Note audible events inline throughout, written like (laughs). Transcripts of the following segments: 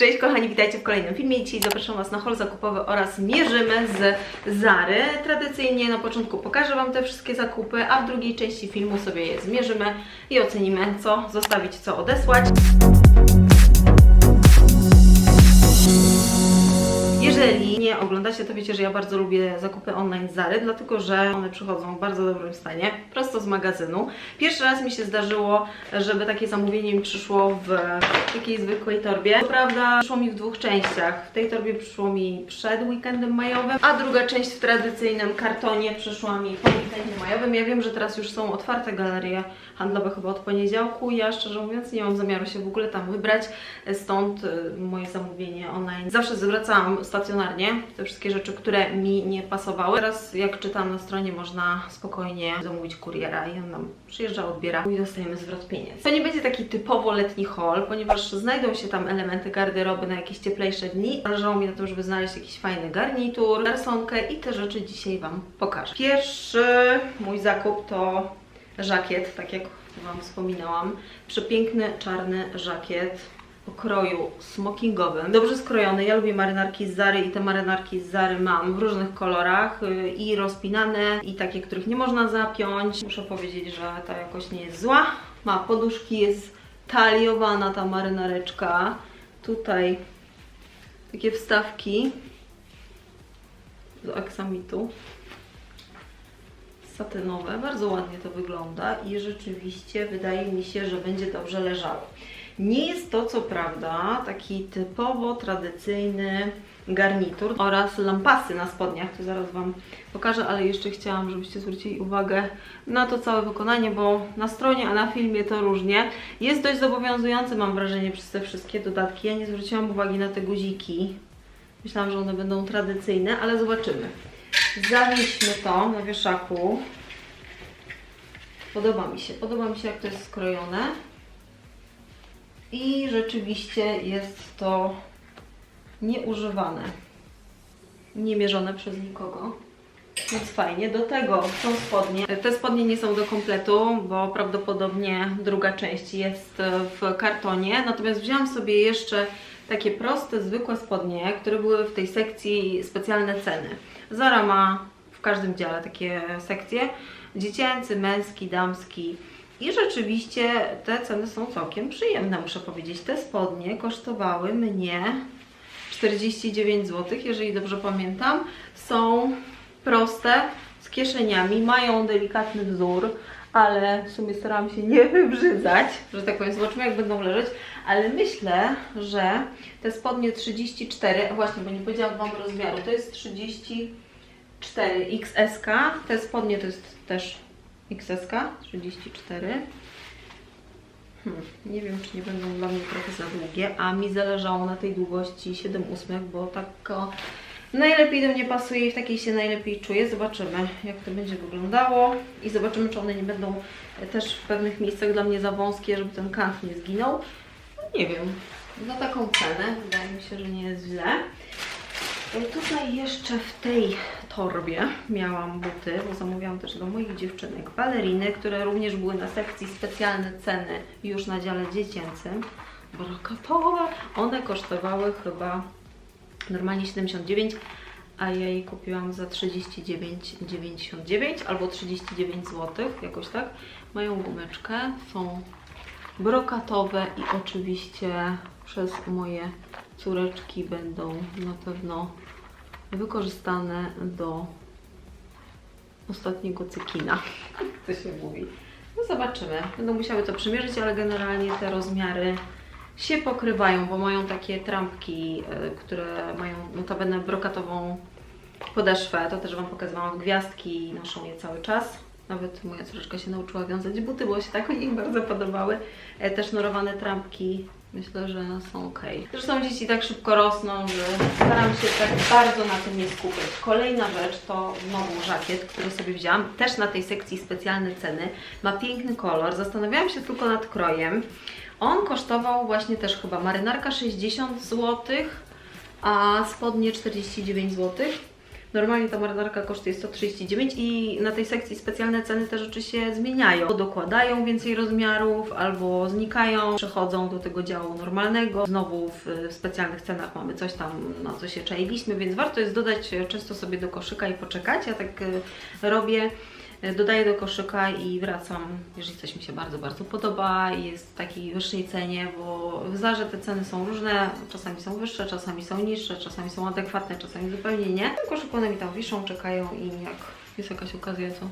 Cześć kochani, witajcie w kolejnym filmie. Dzisiaj zapraszam Was na haul zakupowy oraz mierzymy z Zary. Tradycyjnie na początku pokażę Wam te wszystkie zakupy, a w drugiej części filmu sobie je zmierzymy i ocenimy co zostawić, co odesłać. Jeżeli nie oglądacie, to wiecie, że ja bardzo lubię zakupy online z Zary, dlatego że one przychodzą w bardzo dobrym stanie, prosto z magazynu. Pierwszy raz mi się zdarzyło, żeby takie zamówienie mi przyszło w takiej zwykłej torbie. Co prawda przyszło mi w dwóch częściach. W tej torbie przyszło mi przed weekendem majowym, a druga część w tradycyjnym kartonie przyszła mi po weekendzie majowym. Ja wiem, że teraz już są otwarte galerie handlowe chyba od poniedziałku. Ja szczerze mówiąc nie mam zamiaru się w ogóle tam wybrać, stąd y, moje zamówienie online. Zawsze zwracałam stacjonarnie te wszystkie rzeczy, które mi nie pasowały. Teraz jak czytam na stronie można spokojnie zamówić kuriera i on nam przyjeżdża, odbiera i dostajemy zwrot pieniędzy. To nie będzie taki typowo letni haul, ponieważ znajdą się tam elementy garderoby na jakieś cieplejsze dni. Zależało mi na tym, żeby znaleźć jakiś fajny garnitur, garsonkę i te rzeczy dzisiaj Wam pokażę. Pierwszy mój zakup to żakiet, tak jak Wam wspominałam. Przepiękny czarny żakiet o kroju smokingowym. Dobrze skrojony. Ja lubię marynarki z Zary i te marynarki z Zary mam w różnych kolorach y, i rozpinane i takie, których nie można zapiąć. Muszę powiedzieć, że ta jakoś nie jest zła. Ma poduszki, jest taliowana ta marynareczka. Tutaj takie wstawki do aksamitu satynowe. Bardzo ładnie to wygląda i rzeczywiście wydaje mi się, że będzie dobrze leżało. Nie jest to co prawda taki typowo tradycyjny garnitur oraz lampasy na spodniach, to zaraz Wam pokażę, ale jeszcze chciałam, żebyście zwrócili uwagę na to całe wykonanie, bo na stronie, a na filmie to różnie. Jest dość zobowiązujące, mam wrażenie, przez te wszystkie dodatki. Ja nie zwróciłam uwagi na te guziki. Myślałam, że one będą tradycyjne, ale zobaczymy. Zawieźmy to na wieszaku. Podoba mi się. Podoba mi się, jak to jest skrojone. I rzeczywiście jest to nieużywane. Nie mierzone przez nikogo. Więc fajnie. Do tego są spodnie. Te spodnie nie są do kompletu, bo prawdopodobnie druga część jest w kartonie. Natomiast wzięłam sobie jeszcze takie proste, zwykłe spodnie, które były w tej sekcji specjalne ceny. Zara ma w każdym dziale takie sekcje. Dziecięcy, męski, damski. I rzeczywiście te ceny są całkiem przyjemne, muszę powiedzieć. Te spodnie kosztowały mnie 49 zł, jeżeli dobrze pamiętam. Są proste, z kieszeniami, mają delikatny wzór, ale w sumie staram się nie wybrzydzać, że tak powiem, zobaczymy jak będą leżeć, ale myślę, że te spodnie 34, właśnie, bo nie powiedziałam Wam rozmiaru, to jest 34 XSK, te spodnie to jest też XSK, 34. Hmm, nie wiem, czy nie będą dla mnie trochę za długie, a mi zależało na tej długości 7 ósmych, bo tak o, najlepiej do mnie pasuje i w takiej się najlepiej czuję. Zobaczymy, jak to będzie wyglądało i zobaczymy, czy one nie będą też w pewnych miejscach dla mnie za wąskie, żeby ten kant nie zginął. No, nie wiem, za taką cenę wydaje mi się, że nie jest źle. E, Tutaj jeszcze w tej torbie miałam buty, bo zamówiłam też do moich dziewczynek baleriny, które również były na sekcji specjalne ceny już na dziale dziecięcym. Brokatowe. One kosztowały chyba normalnie 79, a ja je kupiłam za 39,99 albo 39 zł, jakoś tak. Mają gumeczkę, są brokatowe i oczywiście przez moje córeczki będą na pewno wykorzystane do ostatniego cykina, to się mówi. No zobaczymy. Będą musiały to przymierzyć, ale generalnie te rozmiary się pokrywają, bo mają takie trampki, y, które mają notabene brokatową podeszwę. To też Wam pokazywałam. Gwiazdki noszą je cały czas. Nawet moja córeczka się nauczyła wiązać buty, bo się tak mi bardzo podobały. E, Te sznurowane trampki myślę, że są ok. Zresztą dzieci tak szybko rosną, że staram się tak bardzo na tym nie skupiać. Kolejna rzecz to znowu żakiet, który sobie wzięłam. Też na tej sekcji specjalne ceny. Ma piękny kolor. Zastanawiałam się tylko nad krojem. On kosztował właśnie też chyba marynarka 60 zł, a spodnie 49 zł. Normalnie ta marynarka kosztuje 139 i na tej sekcji specjalne ceny te rzeczy się zmieniają. Dokładają więcej rozmiarów, albo znikają, przechodzą do tego działu normalnego. Znowu w, specjalnych cenach mamy coś tam, na co się czailiśmy, więc warto jest dodać często sobie do koszyka i poczekać. Ja tak e, robię. Dodaję do koszyka i wracam, jeżeli coś mi się bardzo, bardzo podoba i jest w takiej wyższej cenie, bo w Zarze te ceny są różne, czasami są wyższe, czasami są niższe, czasami są adekwatne, czasami zupełnie nie. W koszyku one mi tam wiszą, czekają i jak jest jakaś okazja, to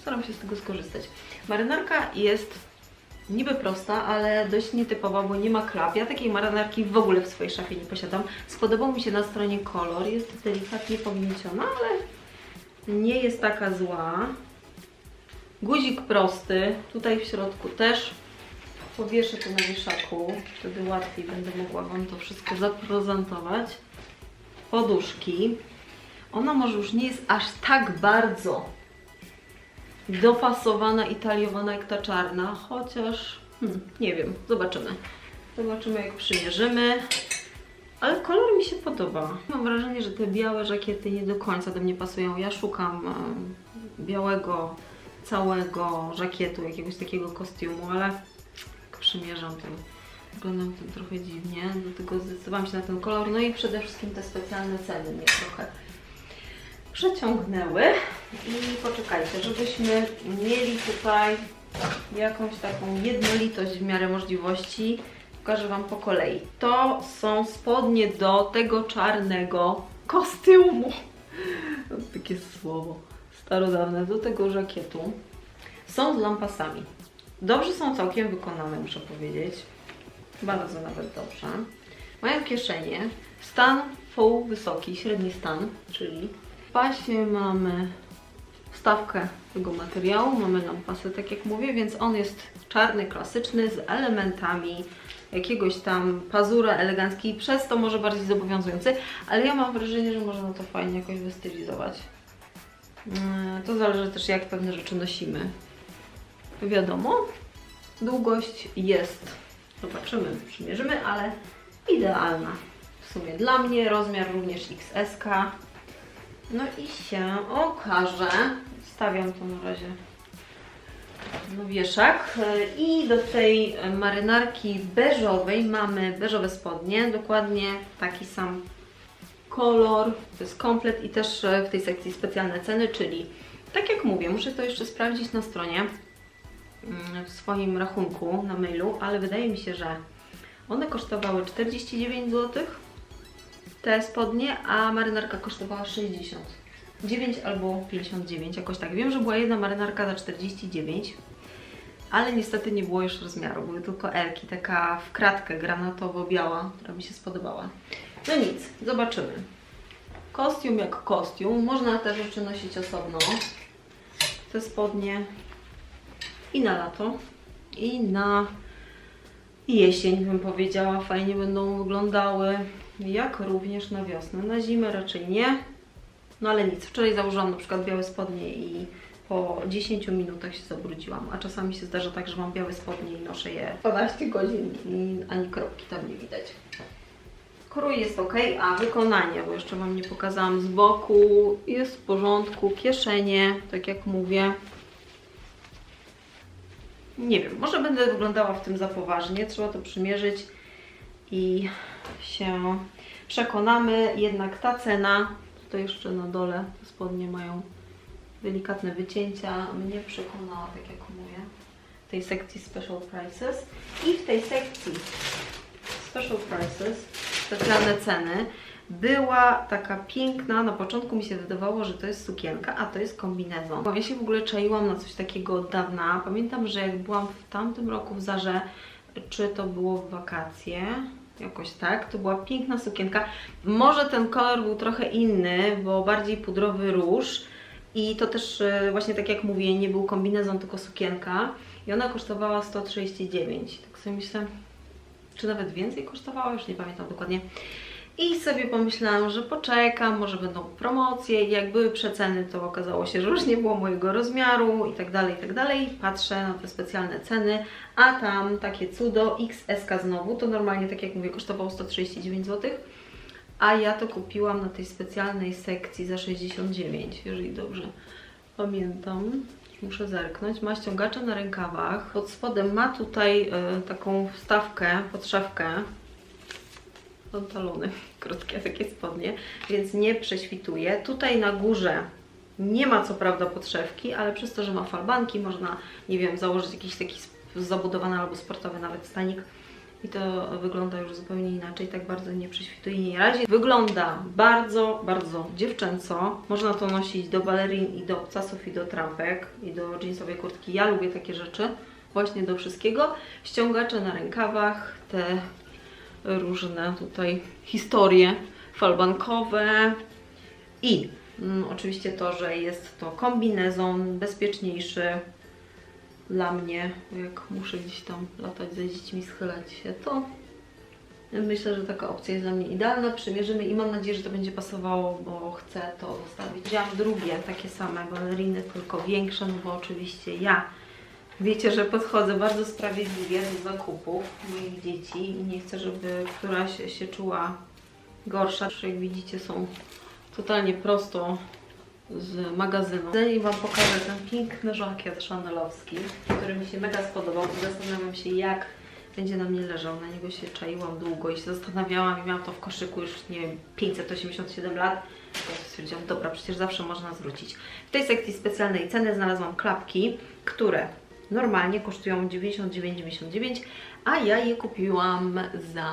staram się z tego skorzystać. Marynarka jest niby prosta, ale dość nietypowa, bo nie ma klap. Ja takiej marynarki w ogóle w swojej szafie nie posiadam. Spodobał mi się na stronie kolor, jest delikatnie powinięciona, ale nie jest taka zła. Guzik prosty, tutaj w środku też powieszę to na wieszaku, wtedy łatwiej będę mogła Wam to wszystko zaprezentować. Poduszki. Ona może już nie jest aż tak bardzo dopasowana i taliowana jak ta czarna, chociaż hmm, nie wiem, zobaczymy. Zobaczymy jak przymierzymy. Ale kolor mi się podoba. Mam wrażenie, że te białe żakiety nie do końca do mnie pasują. Ja szukam em, białego, całego żakietu, jakiegoś takiego kostiumu, ale jak przymierzam, to wygląda mi to trochę dziwnie, dlatego zdecydowałam się na ten kolor. No i przede wszystkim te specjalne ceny mnie trochę przeciągnęły. I poczekajcie, żebyśmy mieli tutaj jakąś taką jednolitość w miarę możliwości. Pokażę Wam po kolei. To są spodnie do tego czarnego kostiumu. (laughs) Takie słowo starodawne, do tego żakietu. Są z lampasami. Dobrze są całkiem wykonane, muszę powiedzieć. Bardzo nawet dobrze. Mają kieszenie. Stan full wysoki, średni stan, czyli w pasie mamy wstawkę tego materiału, mamy lampasy, tak jak mówię, więc on jest czarny, klasyczny, z elementami jakiegoś tam pazura elegancki, przez to może bardziej zobowiązujący, ale ja mam wrażenie, że można to fajnie jakoś wystylizować. Mm, To zależy też jak pewne rzeczy nosimy. Wiadomo, długość jest, zobaczymy, przymierzymy, ale idealna. W sumie dla mnie, rozmiar również XS. No i się okaże, stawiam to na razie no wieszak i do tej marynarki beżowej mamy beżowe spodnie, dokładnie taki sam kolor, to jest komplet i też e, w tej sekcji specjalne ceny, czyli tak jak mówię, muszę to jeszcze sprawdzić na stronie mm, w swoim rachunku na mailu, ale wydaje mi się, że one kosztowały 49 zł te spodnie, a marynarka kosztowała 60 9 albo 59, jakoś tak. Wiem, że była jedna marynarka za 49, ale niestety nie było już rozmiaru. Były tylko elki, taka w kratkę granatowo-biała, która mi się spodobała. No nic, zobaczymy. Kostium jak kostium. Można te rzeczy nosić osobno. Te spodnie i na lato, i na jesień, bym powiedziała. Fajnie będą wyglądały. Jak również na wiosnę. Na zimę raczej nie. No ale nic, wczoraj założyłam na przykład białe spodnie i po 10 minutach się zabrudziłam, a czasami się zdarza tak, że mam białe spodnie i noszę je 12 godzin i ani kropki tam nie widać. Krój jest ok, a wykonanie, bo jeszcze Wam nie pokazałam z boku, jest w porządku, kieszenie, tak jak mówię. Nie wiem, może będę wyglądała w tym za poważnie, trzeba to przymierzyć i się przekonamy. Jednak ta cena, to jeszcze na dole spodnie mają delikatne wycięcia, mnie przekonała, tak jak mówię, w tej sekcji Special Prices. I w tej sekcji Special Prices, specjalne ceny, była taka piękna, na początku mi się wydawało, że to jest sukienka, a to jest kombinezon. Ja się w ogóle czaiłam na coś takiego od dawna. Pamiętam, że jak byłam w tamtym roku w Zarze, czy to było w wakacje, jakoś tak, to była piękna sukienka. Może ten kolor był trochę inny, bo bardziej pudrowy róż i to też e, właśnie tak jak mówię, nie był kombinezon, tylko sukienka i ona kosztowała 139. Tak sobie myślę, czy nawet więcej kosztowała, już nie pamiętam dokładnie. I sobie pomyślałam, że poczekam, może będą promocje jak były przeceny, to okazało się, że już nie było mojego rozmiaru i tak dalej, i tak dalej. Patrzę na te specjalne ceny, a tam takie cudo XS znowu, to normalnie, tak jak mówię, kosztowało 139 zł, a ja to kupiłam na tej specjalnej sekcji za 69, jeżeli dobrze pamiętam. Muszę zerknąć. Ma ściągacze na rękawach. Pod spodem ma tutaj e, taką wstawkę, podszewkę. Pantalony, (laughs) krótkie takie spodnie, więc nie prześwituje. Tutaj na górze nie ma co prawda podszewki, ale przez to, że ma falbanki, można, nie wiem, założyć jakiś taki zabudowany albo sportowy nawet stanik i to wygląda już zupełnie inaczej, tak bardzo nie prześwituje i nie razi. Wygląda bardzo, bardzo dziewczęco. Można to nosić do balerin i do obcasów i do trampek i do jeansowej kurtki. Ja lubię takie rzeczy, właśnie do wszystkiego. Ściągacze na rękawach, te różne tutaj historie falbankowe i mm, oczywiście to, że jest to kombinezon bezpieczniejszy, dla mnie, jak muszę gdzieś tam latać za dziećmi, schylać się, to myślę, że taka opcja jest dla mnie idealna. Przymierzymy i mam nadzieję, że to będzie pasowało, bo chcę to zostawić. Wziąłam drugie takie same baleriny, tylko większe, no bo oczywiście ja wiecie, że podchodzę bardzo sprawiedliwie do zakupów moich dzieci i nie chcę, żeby któraś się czuła gorsza. Jak widzicie są totalnie prosto z magazynu. Zanim Wam pokażę ten piękny żakiet szanelowski, który mi się mega spodobał i zastanawiam się jak będzie na mnie leżał. Na niego się czaiłam długo i się zastanawiałam i miałam to w koszyku już, nie wiem, 587 lat. To stwierdziłam, dobra, przecież zawsze można zwrócić. W tej sekcji specjalnej ceny znalazłam klapki, które normalnie kosztują 99,99, a ja je kupiłam za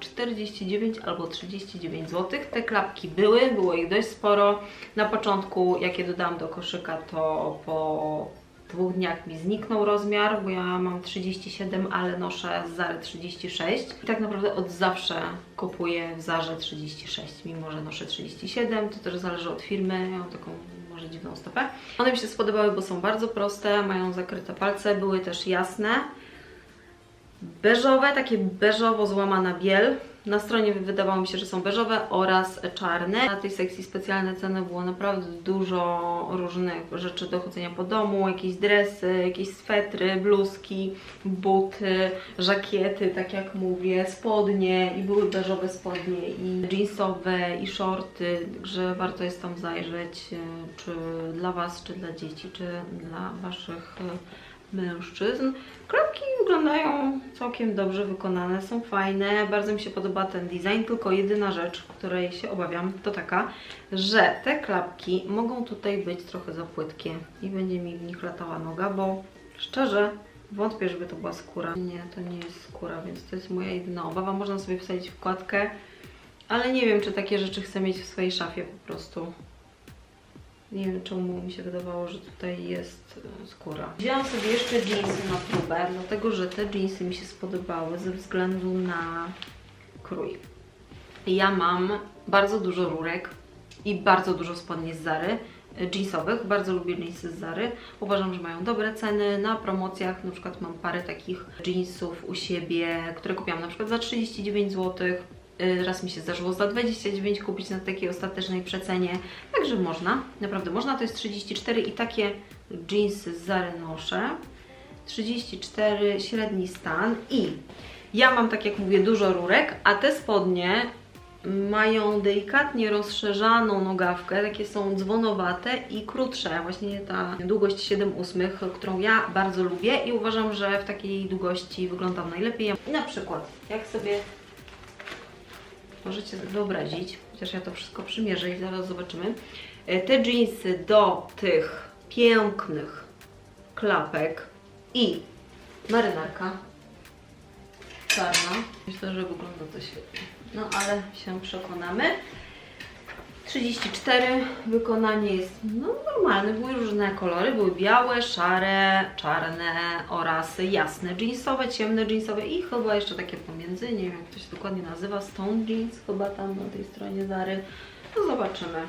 49 albo 39 zł. Te klapki były, było ich dość sporo. Na początku, jak je dodałam do koszyka, to po dwóch dniach mi zniknął rozmiar, bo ja mam 37, ale noszę z Zary 36. I tak naprawdę od zawsze kupuję w Zarze 36, mimo że noszę 37. To też zależy od firmy, ja mam taką może dziwną stopę. One mi się spodobały, bo są bardzo proste, mają zakryte palce, były też jasne. Beżowe, takie beżowo złamana biel. Na stronie wydawało mi się, że są beżowe oraz czarne. Na tej sekcji specjalne ceny było naprawdę dużo różnych rzeczy do chodzenia po domu, jakieś dresy, jakieś swetry, bluzki, buty, żakiety, tak jak mówię, spodnie i były beżowe spodnie i jeansowe i shorty, także warto jest tam zajrzeć, e, czy dla Was, czy dla dzieci, czy dla Waszych e, mężczyzn. Klapki wyglądają całkiem dobrze wykonane, są fajne, bardzo mi się podoba ten design, tylko jedyna rzecz, której się obawiam, to taka, że te klapki mogą tutaj być trochę za płytkie i będzie mi w nich latała noga, bo szczerze wątpię, żeby to była skóra. Nie, to nie jest skóra, więc to jest moja jedyna obawa. Można sobie wsadzić wkładkę, ale nie wiem, czy takie rzeczy chcę mieć w swojej szafie po prostu. Nie wiem czemu mi się wydawało, że tutaj jest e, skóra. Wzięłam sobie jeszcze jeansy na próbę, dlatego że te jeansy mi się spodobały ze względu na krój. Ja mam bardzo dużo rurek i bardzo dużo spodni z Zary jeansowych. Bardzo lubię jeansy z Zary. Uważam, że mają dobre ceny. Na promocjach na przykład mam parę takich jeansów u siebie, które kupiłam na przykład za 39 zł. Y, Raz mi się zdarzyło za 29 kupić na takiej ostatecznej przecenie, także można, naprawdę można, to jest 34 i takie jeansy z Zary noszę. 34 średni stan. I ja mam, tak jak mówię, dużo rurek, a te spodnie mają delikatnie rozszerzaną nogawkę, takie są dzwonowate i krótsze, właśnie ta długość 7 ósmych, którą ja bardzo lubię i uważam, że w takiej długości wyglądam najlepiej. I na przykład, jak sobie możecie wyobrazić, chociaż ja to wszystko przymierzę i zaraz zobaczymy. E, Te jeansy do tych pięknych klapek i marynarka czarna. Myślę, że wygląda to świetnie. No ale się przekonamy. 34, wykonanie jest no, normalne, były różne kolory, były białe, szare, czarne oraz jasne, jeansowe, ciemne jeansowe i chyba jeszcze takie pomiędzy, nie wiem jak to się dokładnie nazywa, stone jeans chyba tam na tej stronie Zary, zobaczymy.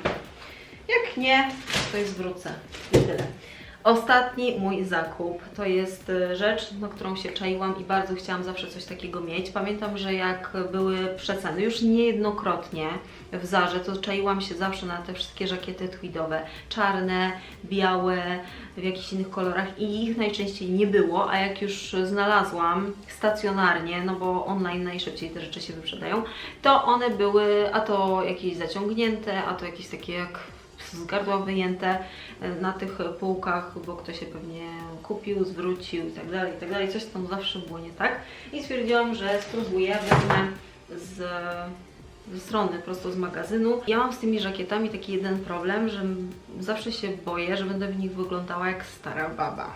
Jak nie, to i zwrócę i tyle. Ostatni mój zakup to jest e, rzecz, na którą się czaiłam i bardzo chciałam zawsze coś takiego mieć. Pamiętam, że jak były przeceny, już niejednokrotnie w Zarze, to czaiłam się zawsze na te wszystkie żakiety tweedowe. Czarne, białe, w jakichś innych kolorach i ich najczęściej nie było, a jak już znalazłam stacjonarnie, no bo online najszybciej te rzeczy się wyprzedają, to one były a to jakieś zaciągnięte, a to jakieś takie jak z gardła wyjęte e, na tych półkach, bo ktoś się pewnie kupił, zwrócił i tak dalej, i tak. Coś tam zawsze było nie tak. I stwierdziłam, że spróbuję, wezmę z, strony prosto z magazynu. Ja mam z tymi żakietami taki jeden problem, że zawsze się boję, że będę w nich wyglądała jak stara baba.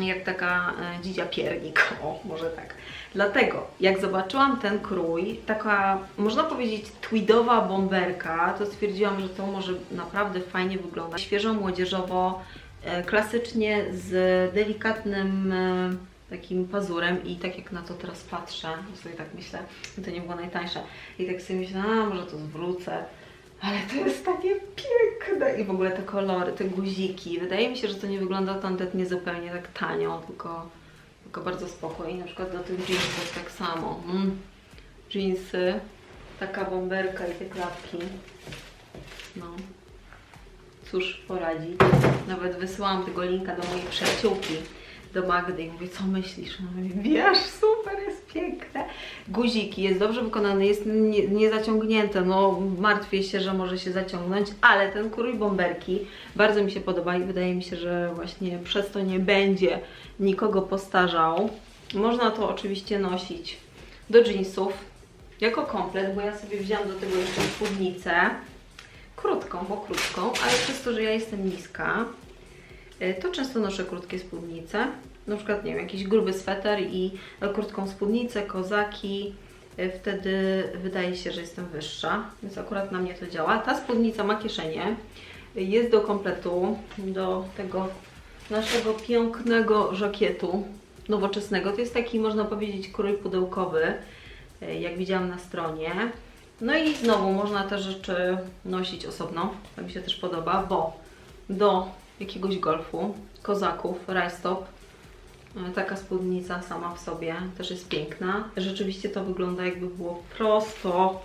Jak taka e, dzidzia piernik, (laughs) o może tak. Dlatego, jak zobaczyłam ten krój, taka, można powiedzieć, tweedowa bomberka, to stwierdziłam, że to może naprawdę fajnie wygląda. Świeżo, młodzieżowo, e, klasycznie z delikatnym e, takim pazurem i tak jak na to teraz patrzę, sobie tak myślę, to nie było najtańsze i tak sobie myślę, a może to zwrócę, ale to jest takie piękne i w ogóle te kolory, te guziki, wydaje mi się, że to nie wygląda tandetnie zupełnie tak tanio, tylko, tylko bardzo spokojnie, na przykład do tych jeansów tak samo, mm. jeansy, taka bomberka i te klapki, no. Cóż poradzić. Nawet wysyłałam tego linka do mojej przyjaciółki, do Magdy i mówię, co myślisz? Mówi, wiesz, super, piękne. Guziki, jest dobrze wykonane, jest nie, nie no martwię się, że może się zaciągnąć, ale ten krój bomberki bardzo mi się podoba i wydaje mi się, że właśnie przez to nie będzie nikogo postarzał. Można to oczywiście nosić do jeansów jako komplet, bo ja sobie wzięłam do tego jeszcze spódnicę krótką, bo krótką, ale przez to, że ja jestem niska, y, to często noszę krótkie spódnice. Na przykład, nie wiem, jakiś gruby sweter i krótką spódnicę, kozaki. Y, Wtedy wydaje się, że jestem wyższa, więc akurat na mnie to działa. Ta spódnica ma kieszenie, jest do kompletu, do tego naszego pięknego żakietu nowoczesnego. To jest taki, można powiedzieć, krój pudełkowy, y, jak widziałam na stronie. No i znowu można te rzeczy nosić osobno, to mi się też podoba, bo do jakiegoś golfu, kozaków, rajstop, e, taka spódnica sama w sobie też jest piękna. Rzeczywiście to wygląda jakby było prosto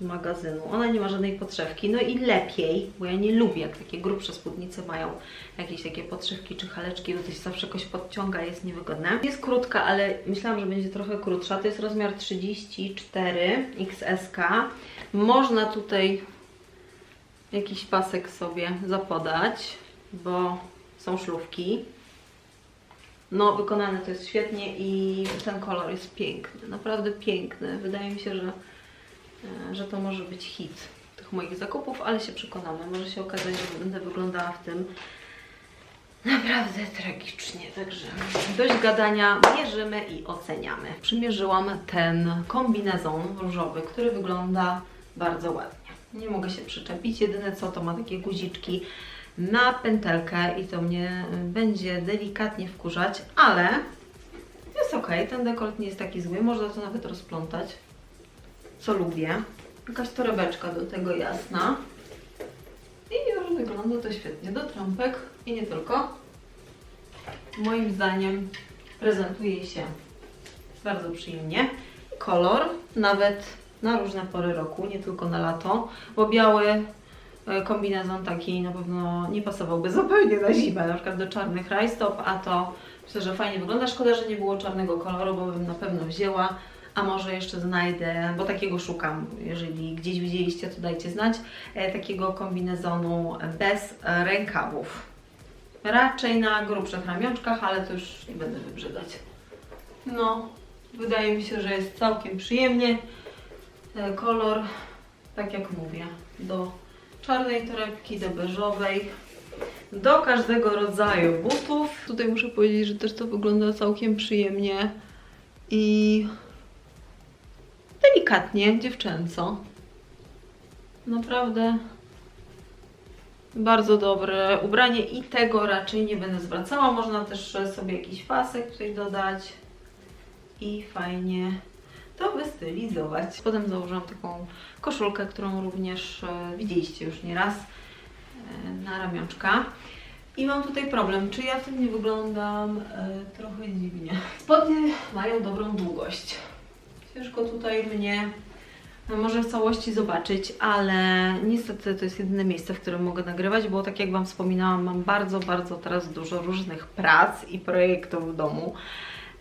z magazynu. Ona nie ma żadnej podszewki, no i lepiej, bo ja nie lubię jak takie grubsze spódnice mają jakieś takie podszewki czy haleczki, bo to się zawsze jakoś podciąga, jest niewygodne. Jest krótka, ale myślałam, że będzie trochę krótsza. To jest rozmiar 34 XS. Można tutaj jakiś pasek sobie zapodać, bo są szlufki. No, wykonane to jest świetnie i ten kolor jest piękny, naprawdę piękny. Wydaje mi się, że, e, że to może być hit tych moich zakupów, ale się przekonamy. Może się okazać, że będę wyglądała w tym naprawdę tragicznie. Także dość gadania, mierzymy i oceniamy. Przymierzyłam ten kombinezon różowy, który wygląda bardzo ładnie. Nie mogę się przyczepić, jedyne co to ma takie guziczki na pętelkę i to mnie y, będzie delikatnie wkurzać, ale jest ok, ten dekolt nie jest taki zły, można to nawet rozplątać, co lubię. Jakaś torebeczka do tego jasna i już wygląda to świetnie do trampek i nie tylko. Moim zdaniem prezentuje się bardzo przyjemnie. Kolor nawet na różne pory roku, nie tylko na lato, bo biały kombinezon taki na pewno nie pasowałby zupełnie na zimę, na przykład do czarnych rajstop, a to myślę, że fajnie wygląda. Szkoda, że nie było czarnego koloru, bo bym na pewno wzięła, a może jeszcze znajdę, bo takiego szukam. Jeżeli gdzieś widzieliście, to dajcie znać. E, takiego kombinezonu bez e, rękawów. Raczej na grubszych ramionczkach, ale to już nie będę wybrzydać. No, wydaje mi się, że jest całkiem przyjemnie. E, Kolor, tak jak mówię, do czarnej torebki, do beżowej, do każdego rodzaju butów. Tutaj muszę powiedzieć, że też to wygląda całkiem przyjemnie i delikatnie, dziewczęco. Naprawdę bardzo dobre ubranie i tego raczej nie będę zwracała. Można też sobie jakiś pasek tutaj dodać i fajnie to wystylizować. Potem założyłam taką koszulkę, którą również e, widzieliście już nieraz e, na ramionczka. I mam tutaj problem, czy ja w tym nie wyglądam e, trochę dziwnie. Spodnie mają dobrą długość. Ciężko tutaj mnie no, może w całości zobaczyć, ale niestety to jest jedyne miejsce, w którym mogę nagrywać, bo tak jak Wam wspominałam, mam bardzo, bardzo teraz dużo różnych prac i projektów w domu.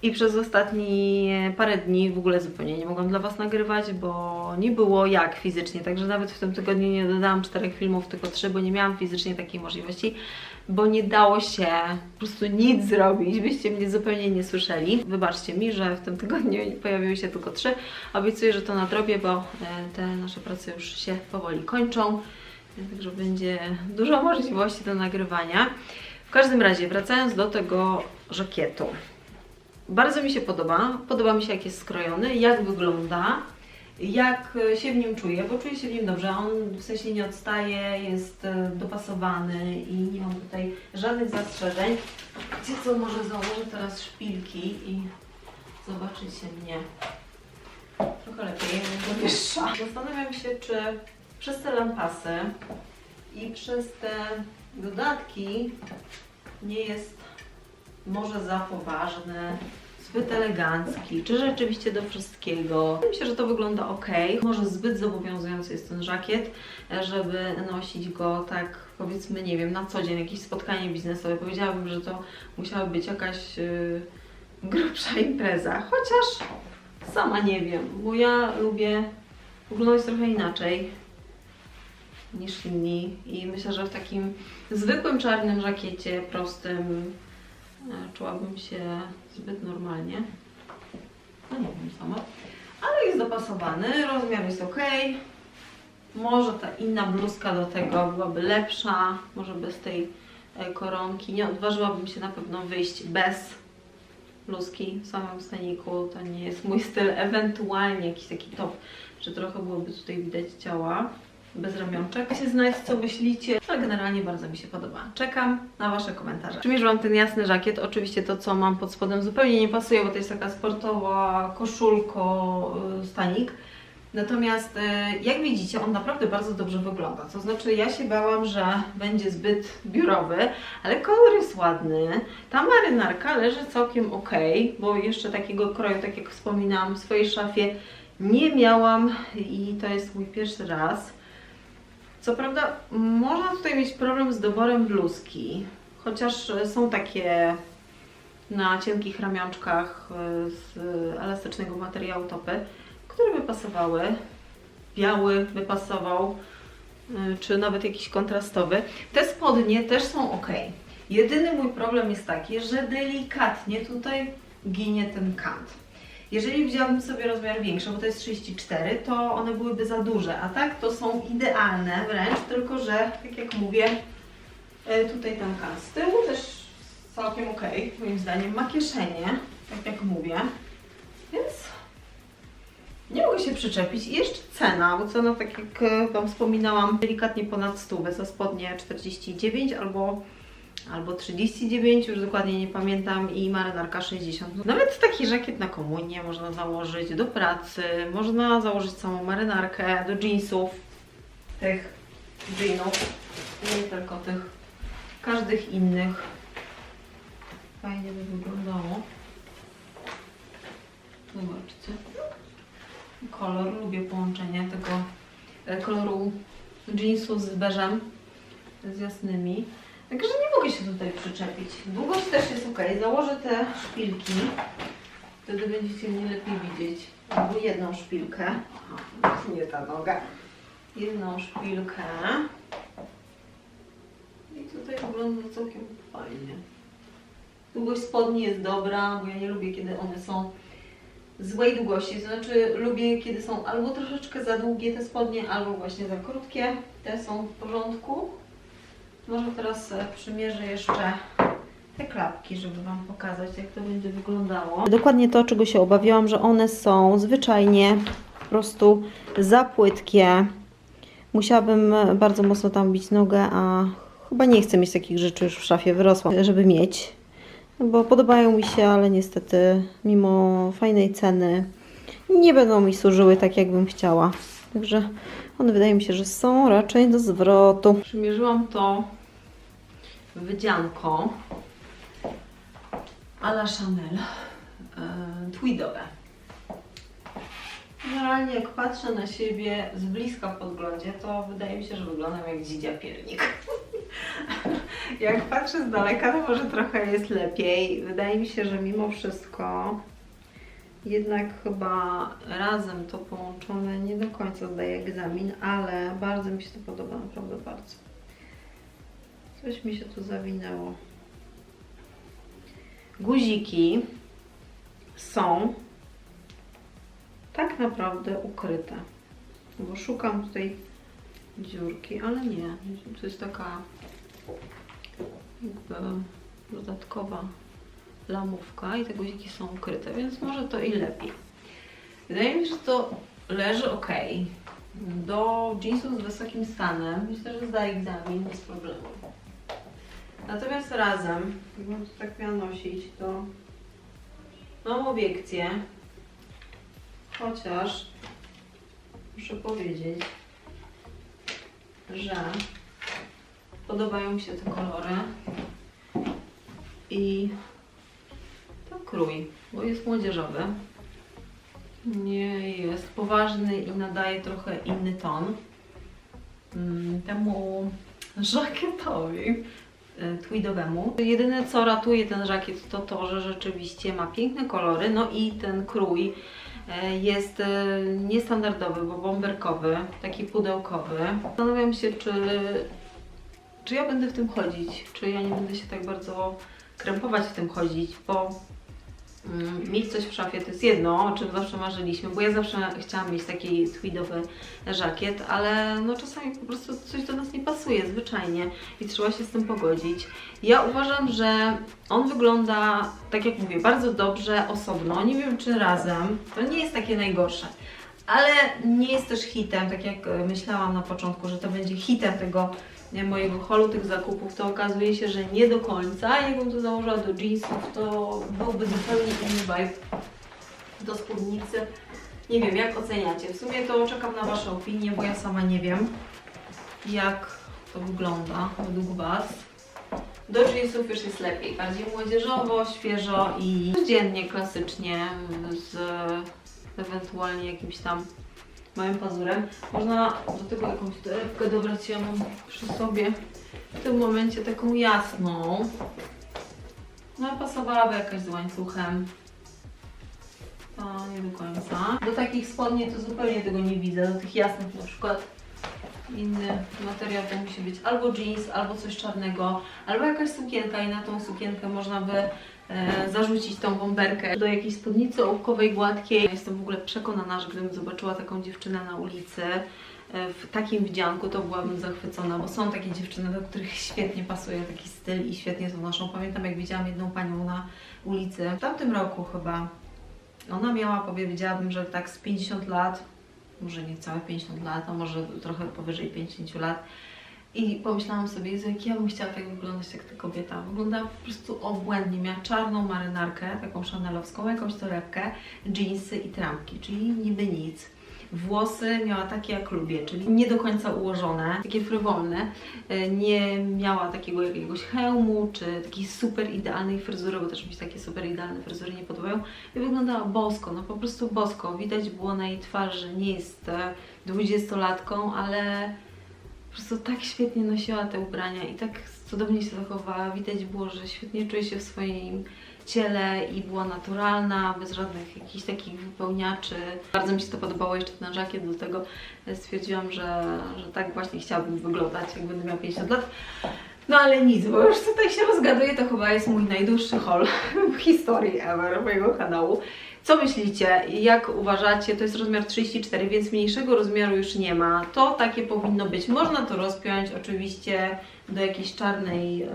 I przez ostatnie parę dni w ogóle zupełnie nie mogłam dla Was nagrywać, bo nie było jak fizycznie. Także nawet w tym tygodniu nie dodałam czterech filmów, tylko trzy, bo nie miałam fizycznie takiej możliwości, bo nie dało się po prostu nic zrobić. Byście mnie zupełnie nie słyszeli. Wybaczcie mi, że w tym tygodniu (laughs) pojawiły się tylko trzy. Obiecuję, że to nadrobię, bo e, te nasze prace już się powoli kończą. Także będzie dużo możliwości do nagrywania. W każdym razie, wracając do tego żakietu. Bardzo mi się podoba. Podoba mi się, jak jest skrojony, jak wygląda, jak e, się w nim czuję, bo czuję się w nim dobrze. On w sensie nie odstaje, jest e, dopasowany i nie mam tutaj żadnych zastrzeżeń. Gdzie co, może założę teraz szpilki i zobaczycie mnie trochę lepiej, wyższa. Zastanawiam się, czy przez te lampasy i przez te dodatki nie jest może za poważny, zbyt elegancki, czy rzeczywiście do wszystkiego. Myślę, że to wygląda ok. Może zbyt zobowiązujący jest ten żakiet, żeby nosić go tak, powiedzmy, nie wiem, na co dzień, jakieś spotkanie biznesowe. Powiedziałabym, że to musiała być jakaś yy, grubsza impreza, chociaż sama nie wiem, bo ja lubię wyglądać trochę inaczej niż inni i myślę, że w takim zwykłym czarnym żakiecie, prostym, czułabym się zbyt normalnie. No nie wiem sama, ale jest dopasowany, rozmiar jest ok. Może ta inna bluzka do tego byłaby lepsza, może bez tej e, koronki. Nie odważyłabym się na pewno wyjść bez bluzki w samym staniku. To nie jest mój styl. Ewentualnie jakiś taki top, że trochę byłoby tutaj widać ciała bez ramionczek. się znać, co myślicie, ale generalnie bardzo mi się podoba. Czekam na Wasze komentarze. Przymierzyłam ten jasny żakiet. Oczywiście to, co mam pod spodem zupełnie nie pasuje, bo to jest taka sportowa koszulko, y, stanik. Natomiast y, jak widzicie, on naprawdę bardzo dobrze wygląda. To znaczy, ja się bałam, że będzie zbyt biurowy, ale kolor jest ładny. Ta marynarka leży całkiem ok, bo jeszcze takiego kroju, tak jak wspominałam, w swojej szafie nie miałam i to jest mój pierwszy raz. Co prawda, można tutaj mieć problem z doborem bluzki, chociaż są takie na cienkich ramionczkach y, z elastycznego materiału topy, które by pasowały. Biały by pasował, y, czy nawet jakiś kontrastowy. Te spodnie też są ok. Jedyny mój problem jest taki, że delikatnie tutaj ginie ten kant. Jeżeli wzięłabym sobie rozmiar większy, bo to jest 34, to one byłyby za duże, a tak to są idealne wręcz, tylko że, tak jak mówię, e, tutaj kant z tyłu też całkiem ok, moim zdaniem, ma kieszenie, tak jak mówię, więc nie mogę się przyczepić. I jeszcze cena, bo cena, tak jak e, Wam wspominałam, delikatnie ponad 100 za spodnie 49 albo albo 39, już dokładnie nie pamiętam, i marynarka 60. Nawet taki żakiet na komunię można założyć, do pracy, można założyć samą marynarkę, do jeansów, tych jeanów, nie tylko tych, każdych innych. Fajnie by wyglądało. Zobaczcie. Kolor, lubię połączenie tego e, koloru jeansów z beżem, z jasnymi. Także nie mogę się tutaj przyczepić. Długość też jest ok. Założę te szpilki. Wtedy będziecie mnie lepiej widzieć. Albo jedną szpilkę. Aha, (laughs) nie ta noga. Jedną szpilkę. I tutaj wygląda całkiem fajnie. Długość spodni jest dobra, bo ja nie lubię, kiedy one są złej długości. To znaczy lubię, kiedy są albo troszeczkę za długie te spodnie, albo właśnie za krótkie. Te są w porządku. Może teraz e, przymierzę jeszcze te klapki, żeby Wam pokazać, jak to będzie wyglądało. Dokładnie to, czego się obawiałam, że one są zwyczajnie po prostu za płytkie. Musiałabym bardzo mocno tam bić nogę, a chyba nie chcę mieć takich rzeczy już w szafie, wyrosła, żeby mieć. Bo podobają mi się, ale niestety mimo fajnej ceny nie będą mi służyły tak, jakbym chciała. Także one wydaje mi się, że są raczej do zwrotu. Przymierzyłam to wydzianko a la Chanel e, tweedowe. Generalnie jak patrzę na siebie z bliska w podglądzie, to wydaje mi się, że wyglądam jak dzidzia piernik. (laughs) jak patrzę z daleka, to może trochę jest lepiej. Wydaje mi się, że mimo wszystko jednak chyba razem to połączone nie do końca zdaje egzamin, ale bardzo mi się to podoba, naprawdę bardzo. Coś mi się tu zawinęło. Guziki są tak naprawdę ukryte. Bo szukam tutaj dziurki, ale nie. To jest taka jakby dodatkowa lamówka i te guziki są ukryte, więc może to i lepiej. Wydaje mi się, że to leży ok. Do jeansów z wysokim stanem myślę, że zda egzamin bez problemu. Natomiast razem, jakbym to tak miała nosić, to mam obiekcję, chociaż muszę powiedzieć, że podobają mi się te kolory i krój, bo jest młodzieżowy. Nie jest poważny i nadaje trochę inny ton mm, temu żakietowi e, tweedowemu. Jedyne co ratuje ten żakiet to to, że rzeczywiście ma piękne kolory, no i ten krój e, jest e, niestandardowy, bo bomberkowy, taki pudełkowy. Zastanawiam się, czy, czy ja będę w tym chodzić, czy ja nie będę się tak bardzo krępować w tym chodzić, bo mieć coś w szafie to jest jedno, o czym zawsze marzyliśmy, bo ja zawsze chciałam mieć taki tweedowy żakiet, ale no czasami po prostu coś do nas nie pasuje zwyczajnie i trzeba się z tym pogodzić. Ja uważam, że on wygląda, tak jak mówię, bardzo dobrze osobno, nie wiem czy razem, to nie jest takie najgorsze. Ale nie jest też hitem, tak jak myślałam na początku, że to będzie hitem tego mojego holu, tych zakupów, to okazuje się, że nie do końca. Jakbym to założyła do jeansów, to byłby zupełnie inny vibe do spódnicy. Nie wiem, jak oceniacie. W sumie to czekam na Wasze opinie, bo ja sama nie wiem, jak to wygląda według Was. Do jeansów już jest lepiej, bardziej młodzieżowo, świeżo i codziennie, klasycznie, z ewentualnie jakimś tam małym pazurem. Można do tego jakąś torebkę dobrać, ja mam przy sobie w tym momencie taką jasną. No pasowałaby jakaś z łańcuchem. To nie do końca. Do takich spodni to zupełnie tego nie widzę, do tych jasnych na przykład. Inny materiał to musi być albo jeans, albo coś czarnego, albo jakaś sukienka i na tą sukienkę można by zarzucić tą bomberkę do jakiejś spódnicy ołówkowej, gładkiej. Jestem w ogóle przekonana, że gdybym zobaczyła taką dziewczynę na ulicy e, w takim wdzianku, to byłabym zachwycona, bo są takie dziewczyny, do których świetnie pasuje taki styl i świetnie to noszą. Pamiętam, jak widziałam jedną panią na ulicy w tamtym roku chyba. Ona miała, powiedziałabym, że tak z 50 lat, może nie całe 50 lat, a może trochę powyżej 50 lat. I pomyślałam sobie, Jezu, jak ja bym chciała tak wyglądać jak ta kobieta. Wyglądała po prostu obłędnie. Miała czarną marynarkę, taką chanelowską, jakąś torebkę, jeansy i trampki, czyli niby nic. Włosy miała takie jak lubię, czyli nie do końca ułożone, takie frywolne. E, Nie miała takiego jakiegoś hełmu, czy takiej super idealnej fryzury, bo też mi się takie super idealne fryzury nie podobają. I wyglądała bosko, no po prostu bosko. Widać było na jej twarzy, że nie jest e, dwudziestolatką, ale prostu tak świetnie nosiła te ubrania i tak cudownie się zachowała. Widać było, że świetnie czuje się w swoim ciele i była naturalna, bez żadnych jakichś takich wypełniaczy. Bardzo mi się to podobało jeszcze ten żakiet, do tego stwierdziłam, że, że tak właśnie chciałabym wyglądać, jak będę miała 50 lat. No ale nic, bo już tutaj się rozgaduję, to chyba jest mój najdłuższy haul (laughs) w historii ever mojego kanału. Co myślicie? Jak uważacie? To jest rozmiar 34, więc mniejszego rozmiaru już nie ma. To takie powinno być. Można to rozpiąć oczywiście do jakiejś czarnej e,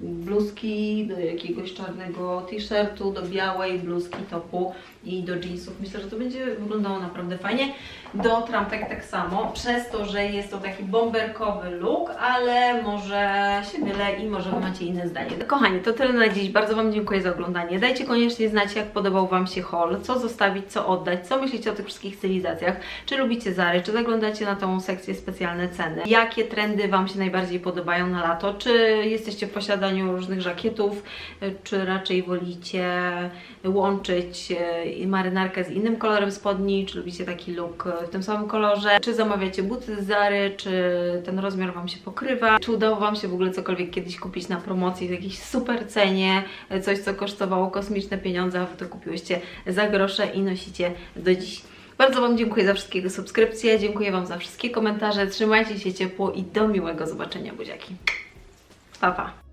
bluzki, do jakiegoś czarnego t-shirtu, do białej bluzki, topu. I do jeansów. Myślę, że to będzie wyglądało naprawdę fajnie. Do trampek tak samo, przez to, że jest to taki bomberkowy look, ale może się mylę i może Wy macie inne zdanie. Kochani, to tyle na dziś. Bardzo Wam dziękuję za oglądanie. Dajcie koniecznie znać, jak podobał Wam się haul, co zostawić, co oddać, co myślicie o tych wszystkich stylizacjach, czy lubicie Zary, czy zaglądacie na tą sekcję specjalne ceny, jakie trendy Wam się najbardziej podobają na lato, czy jesteście w posiadaniu różnych żakietów, czy raczej wolicie łączyć e, marynarkę z innym kolorem spodni, czy lubicie taki look e, w tym samym kolorze, czy zamawiacie buty z Zary, czy ten rozmiar Wam się pokrywa, czy udało Wam się w ogóle cokolwiek kiedyś kupić na promocji w jakiejś super cenie, e, coś co kosztowało kosmiczne pieniądze, a Wy to kupiłyście za grosze i nosicie do dziś. Bardzo Wam dziękuję za wszystkie subskrypcje, dziękuję Wam za wszystkie komentarze, trzymajcie się ciepło i do miłego zobaczenia buziaki. Pa, pa!